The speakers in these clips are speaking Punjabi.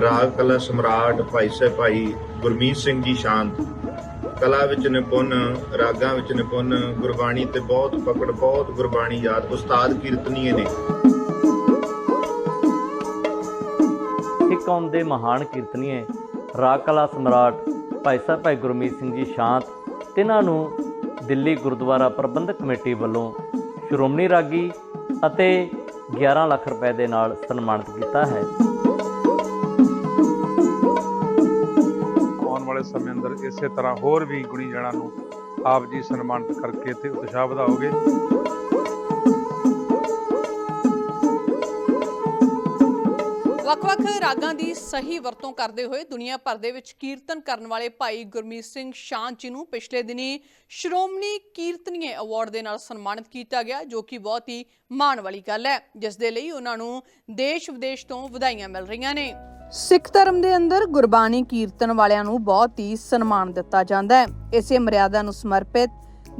ਰਾਗ, ਕਲਾ, ਸਮਰਾਟ, ਭਾਈ ਸਾਹਿਬ, ਭਾਈ ਗੁਰਮੀਤ ਸਿੰਘ ਜੀ ਸ਼ਾਂਤ। ਕਲਾ ਵਿੱਚ ਨਿਪੁੰਨ, ਰਾਗਾਂ ਵਿੱਚ ਨਿਪੁੰਨ, ਗੁਰਬਾਣੀ ਤੇ ਬਹੁਤ ਪਕੜ ਬਹੁਤ ਗੁਰਬਾਣੀ ਯਾਦ ਉਸਤਾਦ ਕੀਰਤਨੀਏ ਨੇ। ਇੱਕ ਆਉਂਦੇ ਮਹਾਨ ਕੀਰਤਨੀਏ, ਰਾਗ, ਕਲਾ, ਸਮਰਾਟ, ਭਾਈ ਸਾਹਿਬ, ਭਾਈ ਗੁਰਮੀਤ ਸਿੰਘ ਜੀ ਸ਼ਾਂਤ, ਤਿਨਾਂ ਨੂੰ ਦਿੱਲੀ ਗੁਰਦੁਆਰਾ ਪ੍ਰਬੰਧਕ ਕਮੇਟੀ ਵੱਲੋਂ ਸ਼੍ਰੋਮਣੀ ਰਾਗੀ ਅਤੇ 11 ਲੱਖ ਰੁਪਏ ਦੇ ਨਾਲ ਸਨਮਾਨਿਤ ਕੀਤਾ ਹੈ। ਆਉਣ ਵਾਲੇ ਸਮੇਂ ਅੰਦਰ ਇਸੇ ਤਰ੍ਹਾਂ ਹੋਰ ਵੀ ਗੁਣੀ ਜਣਾਂ ਨੂੰ ਆਪ ਜੀ ਸਨਮਾਨਿਤ ਕਰਕੇ ਤੇ ਉਤਸ਼ਾਹ ਵਧਾਓਗੇ। ਵੱਖ-ਵੱਖ ਰਾਗਾਂ ਦੀ ਸਹੀ ਵਰਤੋਂ ਕਰਦੇ ਹੋਏ ਦੁਨੀਆ ਭਰ ਦੇ ਵਿੱਚ ਕੀਰਤਨ ਕਰਨ ਵਾਲੇ ਭਾਈ ਗੁਰਮੀਤ ਸਿੰਘ ਸ਼ਾਂਤ ਜੀ ਨੂੰ ਪਿਛਲੇ ਦਿਨੀ ਸ਼੍ਰੋਮਣੀ ਕੀਰਤਨੀਏ ਅਵਾਰਡ ਦੇ ਨਾਲ ਸਨਮਾਨਿਤ ਕੀਤਾ ਗਿਆ, ਜੋ ਕਿ ਬਹੁਤ ਹੀ ਮਾਣ ਵਾਲੀ ਗੱਲ ਹੈ। ਜਿਸ ਦੇ ਲਈ ਉਹਨਾਂ ਨੂੰ ਦੇਸ਼ ਵਿਦੇਸ਼ ਤੋਂ ਵਧਾਈਆਂ ਮਿਲ ਰਹੀਆਂ ਨੇ। ਸਿੱਖ ਧਰਮ ਦੇ ਅੰਦਰ ਗੁਰਬਾਣੀ ਕੀਰਤਨ ਵਾਲਿਆਂ ਨੂੰ ਬਹੁਤ ਹੀ ਸਨਮਾਨ ਦਿੱਤਾ ਜਾਂਦਾ ਹੈ। ਇਸੇ ਮਰਿਆਦਾ ਨੂੰ ਸਮਰਪਿਤ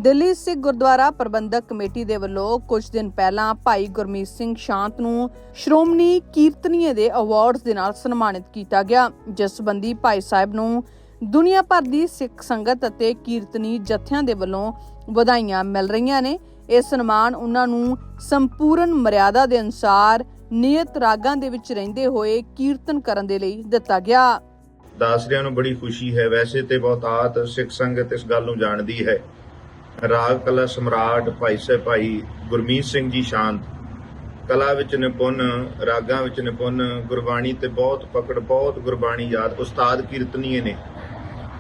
ਦਿੱਲੀ ਸਿੱਖ ਗੁਰਦੁਆਰਾ ਪ੍ਰਬੰਧਕ ਕਮੇਟੀ ਦੇ ਵੱਲੋਂ ਕੁਝ ਦਿਨ ਪਹਿਲਾਂ ਭਾਈ ਗੁਰਮੀਤ ਸਿੰਘ ਸ਼ਾਂਤ ਨੂੰ ਸ਼੍ਰੋਮਣੀ ਕੀਰਤਨੀਏ ਦੇ ਅਵਾਰਡਸ ਦੇ ਨਾਲ ਸਨਮਾਨਿਤ ਕੀਤਾ ਗਿਆ, ਜਿਸ ਸੰਬੰਧੀ ਭਾਈ ਸਾਹਿਬ ਨੂੰ ਦੁਨੀਆ ਭਰ ਦੀ ਸਿੱਖ ਸੰਗਤ ਅਤੇ ਕੀਰਤਨੀ ਜਥਿਆਂ ਦੇ ਵੱਲੋਂ ਵਧਾਈਆਂ ਮਿਲ ਰਹੀਆਂ ਨੇ। ਇਹ ਸਨਮਾਨ ਉਹਨਾਂ ਨੂੰ ਸੰਪੂਰਨ ਮਰਿਆਦਾ ਦੇ ਅਨੁਸਾਰ ਨਿਯਤ ਰਾਗਾਂ ਦੇ ਵਿੱਚ ਰਹਿੰਦੇ ਹੋਏ ਕੀਰਤਨ ਕਰਨ ਦੇ ਲਈ ਦਿੱਤਾ ਗਿਆ। ਦਾਸਰਿਆਂ ਨੂੰ ਬੜੀ ਖੁਸ਼ੀ ਹੈ, ਵੈਸੇ ਤੇ ਬਹੁਤਾਤ ਸਿੱਖ ਸੰਗਤ ਇਸ ਗੱਲ ਨੂੰ ਜਾਣਦੀ ਹੈ। ਰਾਗ, ਕਲਾ, ਸਮਰਾਟ, ਭਾਈ ਸਾਹਿਬ, ਭਾਈ ਗੁਰਮੀਤ ਸਿੰਘ ਜੀ ਸ਼ਾਂਤ। ਕਲਾ ਵਿੱਚ ਨਿਪੁੰਨ, ਰਾਗਾਂ ਵਿੱਚ ਨਿਪੁੰਨ, ਗੁਰਬਾਣੀ ਤੇ ਬਹੁਤ ਪਕੜ, ਬਹੁਤ ਗੁਰਬਾਣੀ ਯਾਦ ਉਸਤਾਦ ਕੀਰਤਨੀਏ ਨੇ।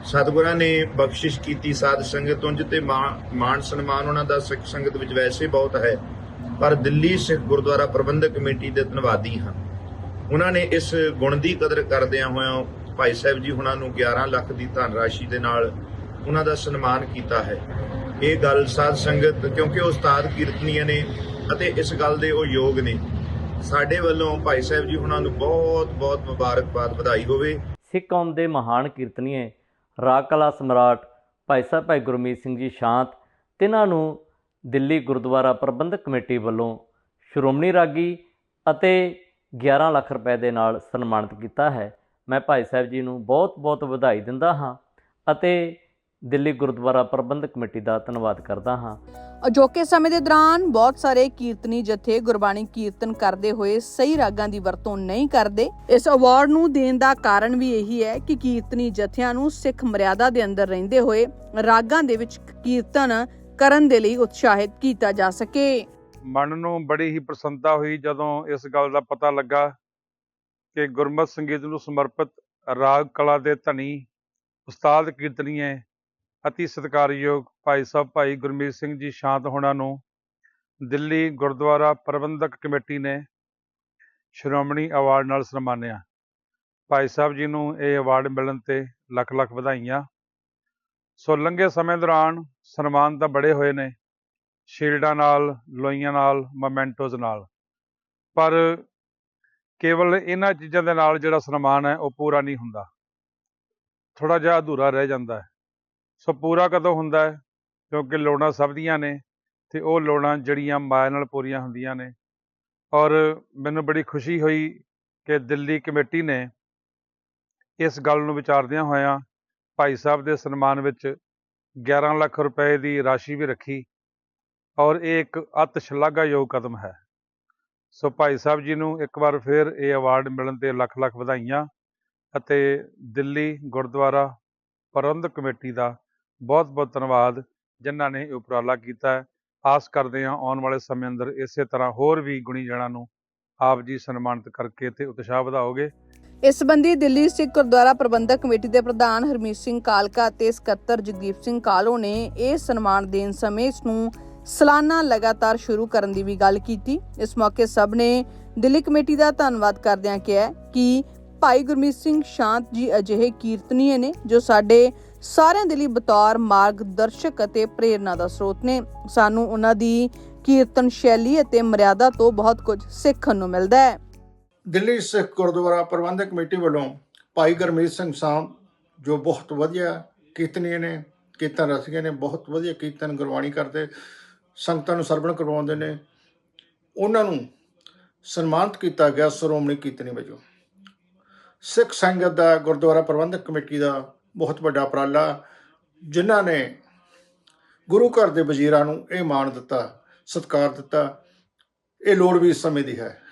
ਸਤਿਗੁਰਾਂ ਨੇ ਬਖਸ਼ਿਸ਼ ਕੀਤੀ ਸਾਧ ਸੰਗਤ ਉਂਝ ਤੇ ਮਾਣ ਮਾਣ ਸਨਮਾਨ ਉਹਨਾਂ ਦਾ ਸਿੱਖ ਸੰਗਤ ਵਿੱਚ ਵੈਸੇ ਬਹੁਤ ਹੈ, ਪਰ ਦਿੱਲੀ ਸਿੱਖ ਗੁਰਦੁਆਰਾ ਪ੍ਰਬੰਧਕ ਕਮੇਟੀ ਦੇ ਧੰਨਵਾਦੀ ਹਾਂ। ਉਹਨਾਂ ਨੇ ਇਸ ਗੁਣ ਦੀ ਕਦਰ ਕਰਦਿਆਂ ਹੋਇਆਂ ਭਾਈ ਸਾਹਿਬ ਜੀ ਹੁਣਾਂ ਨੂੰ 11 ਲੱਖ ਦੀ ਧਨ ਰਾਸ਼ੀ ਦੇ ਨਾਲ ਉਹਨਾਂ ਦਾ ਸਨਮਾਨ ਕੀਤਾ ਹੈ। ਇਹ ਗੱਲ ਸਾਧ ਸੰਗਤ, ਕਿਉਂਕਿ ਉਹ ਉਸਤਾਦ ਕੀਰਤਨੀਆਂ ਨੇ ਅਤੇ ਇਸ ਗੱਲ ਦੇ ਉਹ ਯੋਗ ਨੇ। ਸਾਡੇ ਵੱਲੋਂ ਭਾਈ ਸਾਹਿਬ ਜੀ ਉਹਨਾਂ ਨੂੰ ਬਹੁਤ ਬਹੁਤ ਮੁਬਾਰਕਬਾਦ ਵਧਾਈ ਹੋਵੇ। ਸਿੱਖ ਕੌਮ ਦੇ ਮਹਾਨ ਕੀਰਤਨੀਏ ਰਾਗ ਕਲਾ ਸਮਰਾਟ, ਭਾਈ ਸਾਹਿਬ ਭਾਈ ਗੁਰਮੀਤ ਸਿੰਘ ਜੀ ਸ਼ਾਂਤ, ਤਿਨਾਂ ਨੂੰ ਦਿੱਲੀ ਗੁਰਦੁਆਰਾ ਪ੍ਰਬੰਧਕ ਕਮੇਟੀ ਵੱਲੋਂ ਸ਼੍ਰੋਮਣੀ ਰਾਗੀ ਅਤੇ 11 ਲੱਖ ਰੁਪਏ ਦੇ ਨਾਲ ਸਨਮਾਨਿਤ ਕੀਤਾ ਹੈ। ਮੈਂ ਭਾਈ ਸਾਹਿਬ ਜੀ ਨੂੰ ਬਹੁਤ-ਬਹੁਤ ਵਧਾਈ ਦਿੰਦਾ ਹਾਂ ਅਤੇ ਦਿੱਲੀ ਗੁਰਦੁਆਰਾ ਪ੍ਰਬੰਧਕ ਕਮੇਟੀ ਦਾ ਧੰਨਵਾਦ ਕਰਦਾ ਹਾਂ। ਅਜੋਕੇ ਸਮੇਂ ਦੇ ਦੌਰਾਨ ਬਹੁਤ ਸਾਰੇ ਕੀਰਤਨੀ ਜਥੇ ਗੁਰਬਾਣੀ ਕੀਰਤਨ ਕਰਦੇ ਹੋਏ ਸਹੀ ਰਾਗਾਂ ਦੀ ਵਰਤੋਂ ਨਹੀਂ ਕਰਦੇ। ਇਸ ਅਵਾਰਡ ਨੂੰ ਦੇਣ ਦਾ ਕਾਰਨ ਵੀ ਇਹੀ ਹੈ ਕਿ ਕੀਰਤਨੀ ਜਥਿਆਂ ਨੂੰ ਸਿੱਖ ਮਰਿਆਦਾ ਦੇ ਅੰਦਰ ਰਹਿੰਦੇ ਹੋਏ ਰਾਗਾਂ ਦੇ ਵਿੱਚ ਕੀਰਤਨ ਕਰਨ ਦੇ ਲਈ ਉਤਸ਼ਾਹਿਤ ਕੀਤਾ ਜਾ ਸਕੇ। ਮਨ ਨੂੰ ਬੜੀ ਹੀ ਪ੍ਰਸੰਨਤਾ ਹੋਈ ਜਦੋਂ ਇਸ ਗੱਲ ਦਾ ਪਤਾ ਲੱਗਾ ਕਿ ਗੁਰਮਤ ਸੰਗੀਤ ਨੂੰ ਸਮਰਪਿਤ ਰਾਗ ਕਲਾ ਦੇ ਧਨੀ ਉਸਤਾਦ ਕੀਰਤਨੀਏ ਅਤੀ ਸਤਿਕਾਰਯੋਗ ਭਾਈ ਸਾਹਿਬ, ਭਾਈ ਗੁਰਮੀਤ ਸਿੰਘ ਜੀ, ਸ਼ਾਂਤ ਹੋਣਾ ਨੂੰ। ਦਿੱਲੀ ਗੁਰਦੁਆਰਾ ਪ੍ਰਬੰਧਕ ਕਮੇਟੀ ਨੇ ਸ਼੍ਰੋਮਣੀ ਅਵਾਰਡ ਨਾਲ ਸਨਮਾਨਿਆ। ਭਾਈ ਸਾਹਿਬ ਜੀ ਨੂੰ ਇਹ ਅਵਾਰਡ ਮਿਲਣ ਤੇ ਲੱਖ ਲੱਖ ਵਧਾਈਆਂ। ਸੋ ਲੰਘੇ ਸਮੇਂ ਦੌਰਾਨ ਸਨਮਾਨ ਤਾਂ ਬੜੇ ਹੋਏ ਨੇ, ਸ਼ੀਲਡਾਂ ਨਾਲ ਲੋਈਆਂ ਨਾਲ, ਮੋਮੈਂਟੋਜ਼ ਨਾਲ। ਪਰ ਕੇਵਲ ਇਹਨਾਂ ਚੀਜ਼ਾਂ ਦੇ ਨਾਲ ਜਿਹੜਾ ਸਨਮਾਨ ਹੈ, ਉਹ ਪੂਰਾ ਨਹੀਂ ਹੁੰਦਾ। ਥੋੜਾ ਜਿਹਾ ਅਧੂਰਾ ਰਹਿ ਜਾਂਦਾ ਹੈ। ਸੋ ਪੂਰਾ ਕਦੋਂ ਹੁੰਦਾ ਹੈ? ਕਿਉਂਕਿ ਲੋੜਾਂ ਸਭ ਦੀਆਂ ਨੇ ਤੇ ਉਹ ਲੋੜਾਂ ਜਿਹੜੀਆਂ ਮਾਇਆ ਨਾਲ ਪੂਰੀਆਂ ਹੁੰਦੀਆਂ ਨੇ। ਔਰ ਮੈਨੂੰ ਬੜੀ ਖੁਸ਼ੀ ਹੋਈ ਕਿ ਦਿੱਲੀ ਕਮੇਟੀ ਨੇ ਇਸ ਗੱਲ ਨੂੰ ਵਿਚਾਰਦਿਆਂ ਹੋਇਆਂ ਭਾਈ ਸਾਹਿਬ ਦੇ ਸਨਮਾਨ ਵਿੱਚ 11 ਲੱਖ ਰੁਪਏ ਦੀ ਰਾਸ਼ੀ ਵੀ ਰੱਖੀ ਔਰ ਇਹ ਇੱਕ ਅਤ ਸ਼ਲਾਘਾਯੋਗ ਕਦਮ ਹੈ। ਸੋ ਭਾਈ ਸਾਹਿਬ ਜੀ ਨੂੰ ਇੱਕ ਵਾਰ ਫਿਰ ਇਹ ਅਵਾਰਡ ਮਿਲਣ ਤੇ ਲੱਖ ਲੱਖ ਵਧਾਈਆਂ ਅਤੇ ਦਿੱਲੀ ਗੁਰਦੁਆਰਾ ਪ੍ਰਬੰਧਕ ਕਮੇਟੀ ਦਾ ਬਹੁਤ ਬਹੁਤ ਧੰਨਵਾਦ ਜਿਨ੍ਹਾਂ ਨੇ ਇਹ ਉਪਰਾਲਾ ਕੀਤਾ। ਆਸ ਕਰਦੇ ਹਾਂ ਆਉਣ ਵਾਲੇ ਸਮੇਂ ਅੰਦਰ ਇਸੇ ਤਰ੍ਹਾਂ ਹੋਰ ਵੀ ਗੁਣੀ ਜਣਾਂ ਨੂੰ ਆਪ ਜੀ ਸਨਮਾਨਿਤ ਕਰਕੇ ਤੇ ਉਤਸ਼ਾਹ ਵਧਾਓਗੇ। ਇਸ ਸੰਬੰਧੀ ਦਿੱਲੀ ਸਿੱਖ ਗੁਰਦੁਆਰਾ ਪ੍ਰਬੰਧਕ ਕਮੇਟੀ ਦੇ ਪ੍ਰਧਾਨ ਹਰਮੀਤ ਸਿੰਘ ਕਾਲਕਾ ਅਤੇ ਸਕੱਤਰ ਜਗਦੀਪ ਸਿੰਘ ਕਾਲੋ ਨੇ ਇਹ ਸਨਮਾਨ ਦੇਣ ਸਮੇਂ ਇਸ ਨੂੰ ਸਾਲਾਨਾ ਲਗਾਤਾਰ ਸ਼ੁਰੂ ਕਰਨ ਦੀ ਵੀ ਗੱਲ ਕੀਤੀ। ਇਸ ਮੌਕੇ ਸਭ ਨੇ ਦਿੱਲੀ ਕਮੇਟੀ ਦਾ ਧੰਨਵਾਦ ਕਰਦਿਆਂ ਕਿਹਾ ਕਿ ਭਾਈ ਗੁਰਮੀਤ ਸਿੰਘ ਸ਼ਾਂਤ ਜੀ ਅਜਿਹੇ ਕੀਰਤਨੀਏ ਨੇ ਜੋ ਸਾਡੇ ਸਾਰਿਆਂ ਦੇ ਲਈ ਬਤੌਰ ਮਾਰਗਦਰਸ਼ਕ ਅਤੇ ਪ੍ਰੇਰਨਾ ਦਾ ਸਰੋਤ ਨੇ। ਸਾਨੂੰ ਉਹਨਾਂ ਦੀ ਕੀਰਤਨ ਸ਼ੈਲੀ ਅਤੇ ਮਰਿਆਦਾ ਤੋਂ ਬਹੁਤ ਕੁਝ ਸਿੱਖਣ ਨੂੰ ਮਿਲਦਾ ਹੈ। ਦਿੱਲੀ ਸਿੱਖ ਗੁਰਦੁਆਰਾ ਪ੍ਰਬੰਧਕ ਕਮੇਟੀ ਵੱਲੋਂ ਭਾਈ ਗੁਰਮੀਤ ਸਿੰਘ ਸਾਹਿਬ, ਜੋ ਬਹੁਤ ਵਧੀਆ ਕੀਰਤਨੀਏ ਨੇ, ਕੀਰਤਨ ਰਸੀਏ ਨੇ, ਬਹੁਤ ਵਧੀਆ ਕੀਰਤਨ ਗੁਰਬਾਣੀ ਕਰਦੇ, ਸੰਗਤਾਂ ਨੂੰ ਸਰਵਣ ਕਰਵਾਉਂਦੇ ਨੇ। ਉਹਨਾਂ ਨੂੰ ਸਨਮਾਨਿਤ ਕੀਤਾ ਗਿਆ ਸ਼੍ਰੋਮਣੀ ਕੀਰਤਨੀ ਵਜੋਂ। ਸਿੱਖ ਸੰਗਤ ਦਾ ਗੁਰਦੁਆਰਾ ਪ੍ਰਬੰਧਕ ਕਮੇਟੀ ਦਾ ਬਹੁਤ ਵੱਡਾ ਉਪਰਾਲਾ ਜਿਨ੍ਹਾਂ ਨੇ ਗੁਰੂ ਘਰ ਦੇ ਵਜ਼ੀਰਾਂ ਨੂੰ ਇਹ ਮਾਣ ਦਿੱਤਾ, ਸਤਿਕਾਰ ਦਿੱਤਾ। ਇਹ ਲੋੜ ਵੀ ਇਸ ਸਮੇਂ ਦੀ ਹੈ।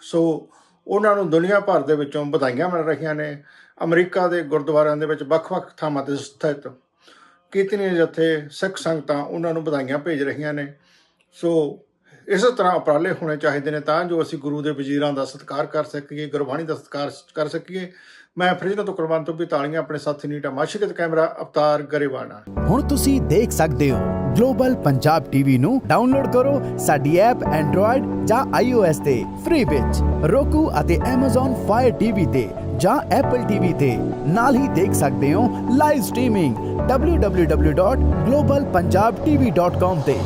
ਸੋ ਉਹਨਾਂ ਨੂੰ ਦੁਨੀਆ ਭਰ ਦੇ ਵਿੱਚੋਂ ਵਧਾਈਆਂ ਮਿਲ ਰਹੀਆਂ ਨੇ। ਅਮਰੀਕਾ ਦੇ ਗੁਰਦੁਆਰਿਆਂ ਦੇ ਵਿੱਚ ਵੱਖ-ਵੱਖ ਥਾਵਾਂ ਤੇ ਸਥਿਤ ਕੀਰਤਨੀ ਜਥੇ ਸਿੱਖ ਸੰਗਤਾਂ ਉਹਨਾਂ ਨੂੰ ਵਧਾਈਆਂ ਭੇਜ ਰਹੀਆਂ ਨੇ। ਸੋ ਇਸੇ ਤਰ੍ਹਾਂ ਉਪਰਾਲੇ ਹੋਣੇ ਚਾਹੀਦੇ ਨੇ ਤਾਂ ਜੋ ਅਸੀਂ ਗੁਰੂ ਦੇ ਵਜ਼ੀਰਾਂ ਦਾ ਸਤਿਕਾਰ ਕਰ ਸਕੀਏ, ਗੁਰਬਾਣੀ ਦਾ ਸਤਿਕਾਰ ਕਰ ਸਕੀਏ। ਮੈਂ ਫਰੀਦਕੋਟ ਤੋਂ ਕੁਰਬਾਨ ਤੋਂ ਵੀ ਤਾਲੀਆਂ ਆਪਣੇ ਸਾਥੀ ਨੀਟਾ ਮਾਸ਼ਿਕ ਕੈਮਰਾ, ਅਵਤਾਰ ਗਰੇਵਾਲ ਨਾਲ ਹੁਣ ਤੁਸੀਂ ਦੇਖ ਸਕਦੇ ਹੋ ਗਲੋਬਲ ਪੰਜਾਬ ਟੀਵੀ ਨੂੰ ਡਾਊਨਲੋਡ ਕਰੋ ਸਾਡੀ ਐਪ ਐਂਡਰੋਇਡ ਜਾਂ iOS ਤੇ ਫ੍ਰੀ ਵਿੱਚ। Roku ਅਤੇ Amazon Fire TV ਤੇ ਜਾਂ Apple TV ਤੇ। ਨਾਲ ਹੀ ਦੇਖ ਸਕਦੇ ਹੋ ਲਾਈਵ ਸਟ੍ਰੀਮਿੰਗ www.globalpunjabtv.com ਤੇ।